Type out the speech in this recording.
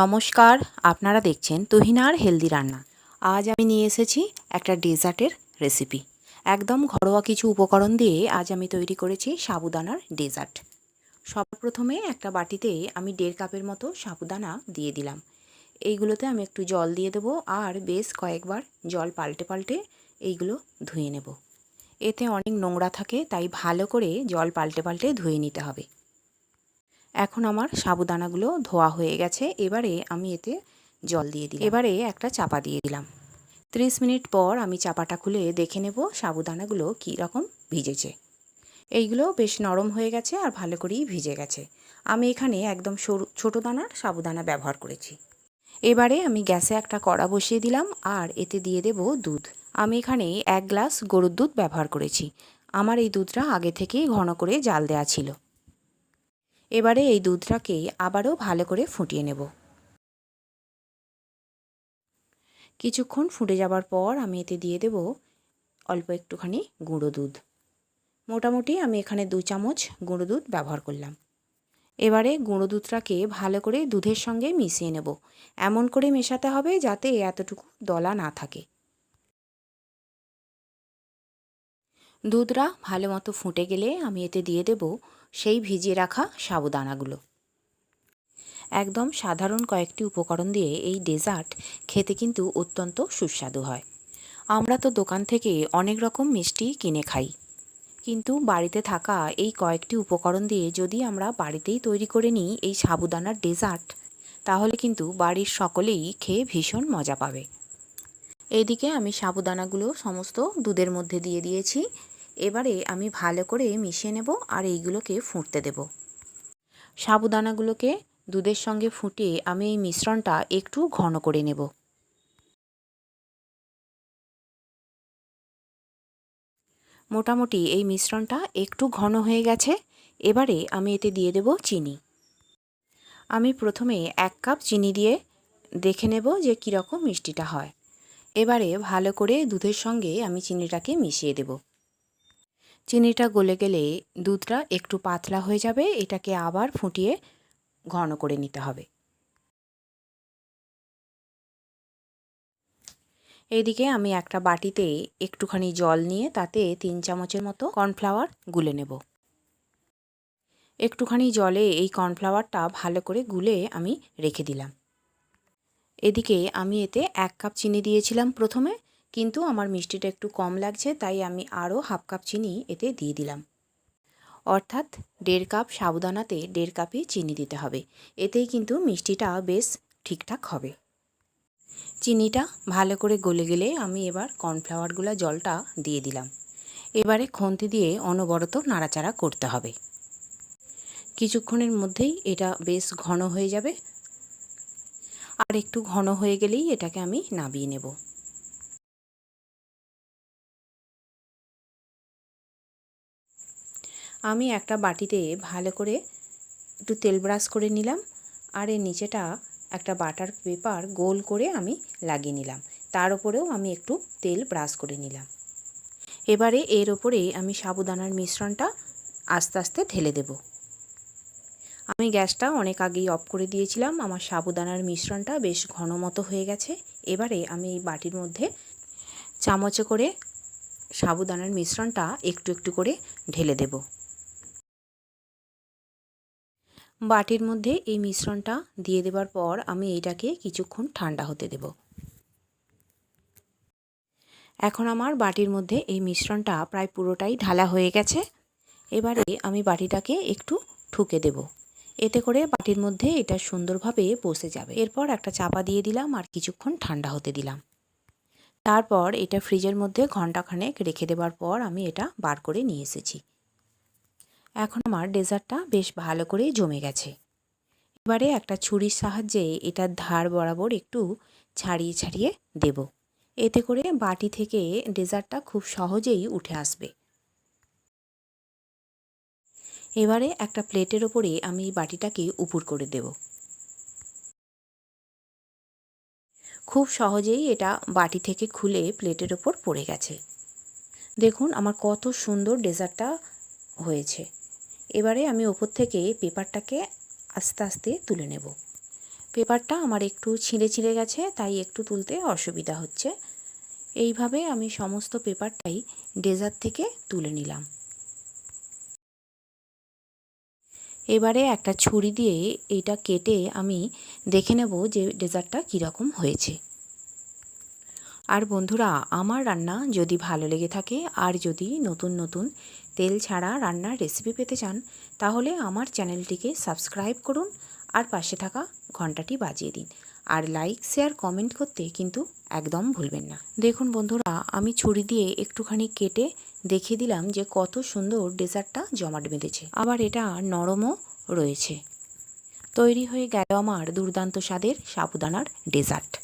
নমস্কার, আপনারা দেখছেন তুহিনার হেলদি রান্না। আজ আমি নিয়ে এসেছি একটা ডেজার্টের রেসিপি। একদম ঘরোয়া কিছু উপকরণ দিয়ে আজ আমি তৈরি করেছি সাবুদানার ডেজার্ট। সর্বপ্রথমে একটা বাটিতে আমি দেড় কাপের মতো সাবুদানা দিয়ে দিলাম। এইগুলোতে আমি একটু জল দিয়ে দেবো আর বেশ কয়েকবার জল পাল্টে পাল্টে এইগুলো ধুয়ে নেব। এতে অনেক নোংরা থাকে, তাই ভালো করে জল পাল্টে পাল্টে ধুয়ে নিতে হবে। এখন আমার সাবুদানাগুলো ধোয়া হয়ে গেছে। এবারে আমি এতে জল দিয়ে দিই এবারে একটা চাপা দিয়ে দিলাম। ত্রিশ মিনিট পর আমি চাপাটা খুলে দেখে নেব সাবুদানাগুলো কী রকম ভিজেছে। এইগুলো বেশ নরম হয়ে গেছে আর ভালো করেই ভিজে গেছে। আমি এখানে একদম সরু, ছোটো দানার সাবুদানা ব্যবহার করেছি। এবারে আমি গ্যাসে একটা কড়া বসিয়ে দিলাম আর এতে দিয়ে দেব দুধ। আমি এখানে এক গ্লাস গরুর দুধ ব্যবহার করেছি। আমার এই দুধটা আগে থেকেই ঘন করে জাল দেওয়া ছিল। এবারে এই দুধটাকে আবারও ভালো করে ফুটিয়ে নেব। কিছুক্ষণ ফুটে যাবার পর আমি এতে দিয়ে দেব অল্প একটুখানি গুঁড়ো দুধ। মোটামুটি আমি এখানে দু চামচ গুঁড়ো দুধ ব্যবহার করলাম। এবারে গুঁড়ো দুধটাকে ভালো করে দুধের সঙ্গে মিশিয়ে নেব। এমন করে মেশাতে হবে যাতে এতটুকু দলা না থাকে। দুধটা ভালো মতো ফুটে গেলে আমি এতে দিয়ে দেব সেই ভিজিয়ে রাখা সাবুদানাগুলো। একদম সাধারণ কয়েকটি উপকরণ দিয়ে এই ডেজার্ট খেতে কিন্তু অত্যন্ত সুস্বাদু হয়। আমরা তো দোকান থেকে অনেক রকম মিষ্টি কিনে খাই। কিন্তু বাড়িতে থাকা এই কয়েকটি উপকরণ দিয়ে যদি আমরা বাড়িতেই তৈরি করে নিই এই সাবুদানার ডেজার্ট, তাহলে কিন্তু বাড়ির সকলেই খেয়ে ভীষণ মজা পাবে। এদিকে আমি সাবুদানাগুলো সমস্ত দুধের মধ্যে দিয়ে দিয়েছি। এবারে আমি ভালো করে মিশিয়ে নেব আর এইগুলোকে ফুটতে দেব। সাবুদানাগুলোকে দুধের সঙ্গে ফুটিয়ে আমি এই মিশ্রণটা একটু ঘন করে নেব। মোটামুটি এই মিশ্রণটা একটু ঘন হয়ে গেছে। এবারে আমি এতে দিয়ে দেব চিনি। আমি প্রথমে এক কাপ চিনি দিয়ে দেখে নেব যে কীরকম মিষ্টিটা হয়। এবারে ভালো করে দুধের সঙ্গে আমি চিনিটাকে মিশিয়ে দেব। চিনিটা গলে গেলে দুধটা একটু পাতলা হয়ে যাবে, এটাকে আবার ফুটিয়ে ঘন করে নিতে হবে। এইদিকে আমি একটা বাটিতে একটুখানি জল নিয়ে তাতে তিন চামচের মতো কর্নফ্লাওয়ার গুলে নেব। একটুখানি জলে এই কর্নফ্লাওয়ারটা ভালো করে গুলে আমি রেখে দিলাম। এদিকে আমি এতে এক কাপ চিনি দিয়েছিলাম প্রথমে কিন্তু আমার মিষ্টিটা একটু কম লাগছে, তাই আমি আরও হাফ কাপ চিনি এতে দিয়ে দিলাম। অর্থাৎ দেড় কাপ সাবুদানাতে দেড় কাপই চিনি দিতে হবে। এতেই কিন্তু মিষ্টিটা বেশ ঠিকঠাক হবে। চিনিটা ভালো করে গলে গেলে আমি এবার কর্নফ্লাওয়ারগুলো জলটা দিয়ে দিলাম। এবারে খন্তি দিয়ে অনবরত নাড়াচাড়া করতে হবে। কিছুক্ষণের মধ্যেই এটা বেশ ঘন হয়ে যাবে। আর একটু ঘন হয়ে গেলেই এটাকে আমি নাবিয়ে নেব। আমি একটা বাটিতে ভালো করে একটু তেল ব্রাশ করে নিলাম আর এর নিচেটা একটা বাটার পেপার গোল করে আমি লাগিয়ে নিলাম। তার উপরেও আমি একটু তেল ব্রাশ করে নিলাম। এবারে এর ওপরে আমি সাবুদানার মিশ্রণটা আস্তে আস্তে ঢেলে দেব। আমি গ্যাসটা অনেক আগেই অফ করে দিয়েছিলাম। আমার সাবুদানার মিশ্রণটা বেশ ঘন মতো হয়ে গেছে। এবারে আমি এই বাটির মধ্যে চামচে করে সাবুদানার মিশ্রণটা একটু একটু করে ঢেলে দেবো। বাটির মধ্যে এই মিশ্রণটা দিয়ে দেবার পর আমি এইটাকে কিছুক্ষণ ঠান্ডা হতে দেব। এখন আমার বাটির মধ্যে এই মিশ্রণটা প্রায় পুরোটাই ঢালা হয়ে গেছে। এবারে আমি বাটিটাকে একটু ঠুকে দেব। এতে করে বাটির মধ্যে এটা সুন্দরভাবে বসে যাবে। এরপর একটা চাপা দিয়ে দিলাম আর কিছুক্ষণ ঠান্ডা হতে দিলাম। তারপর এটা ফ্রিজের মধ্যে ঘন্টাখানেক রেখে দেবার পর আমি এটা বার করে নিয়ে এসেছি। এখন আমার ডেজার্টটা বেশ ভালো করে জমে গেছে। এবারে একটা ছুরির সাহায্যে এটার ধার বরাবর একটু ছাড়িয়ে ছাড়িয়ে দেব। এতে করে বাটি থেকে ডেজার্টটা খুব সহজেই উঠে আসবে। এবারে একটা প্লেটের ওপরে আমি বাটিটাকে উপুর করে দেব। খুব সহজেই এটা বাটি থেকে খুলে প্লেটের ওপর পড়ে গেছে। দেখুন আমার কত সুন্দর ডেজার্টটা হয়েছে। এবারে আমি ওপর থেকে পেপারটাকে আস্তে আস্তে তুলে নেব। পেপারটা আমার একটু ছিঁড়ে ছিঁড়ে গেছে, তাই একটু তুলতে অসুবিধা হচ্ছে। এইভাবে আমি সমস্ত পেপারটাই ডেজার্ট থেকে তুলে নিলাম। এবারে একটা ছুরি দিয়ে এইটা কেটে আমি দেখে নেব যে ডেজার্টটা কীরকম হয়েছে। আর বন্ধুরা, আমার রান্না যদি ভালো লেগে থাকে আর যদি নতুন নতুন তেল ছাড়া রান্নার রেসিপি পেতে চান, তাহলে আমার চ্যানেলটিকে সাবস্ক্রাইব করুন আর পাশে থাকা ঘন্টাটি বাজিয়ে দিন। আর লাইক শেয়ার কমেন্ট করতে কিন্তু একদম ভুলবেন না। দেখুন বন্ধুরা, আমি ছুরি দিয়ে একটুখানি কেটে দেখিয়ে দিলাম যে কত সুন্দর ডেজার্টটা জমাট বেঁধেছে। আবার এটা নরমও রয়েছে। তৈরি হয়ে গেল আমার দুর্দান্ত স্বাদের সাবুদানার ডেজার্ট।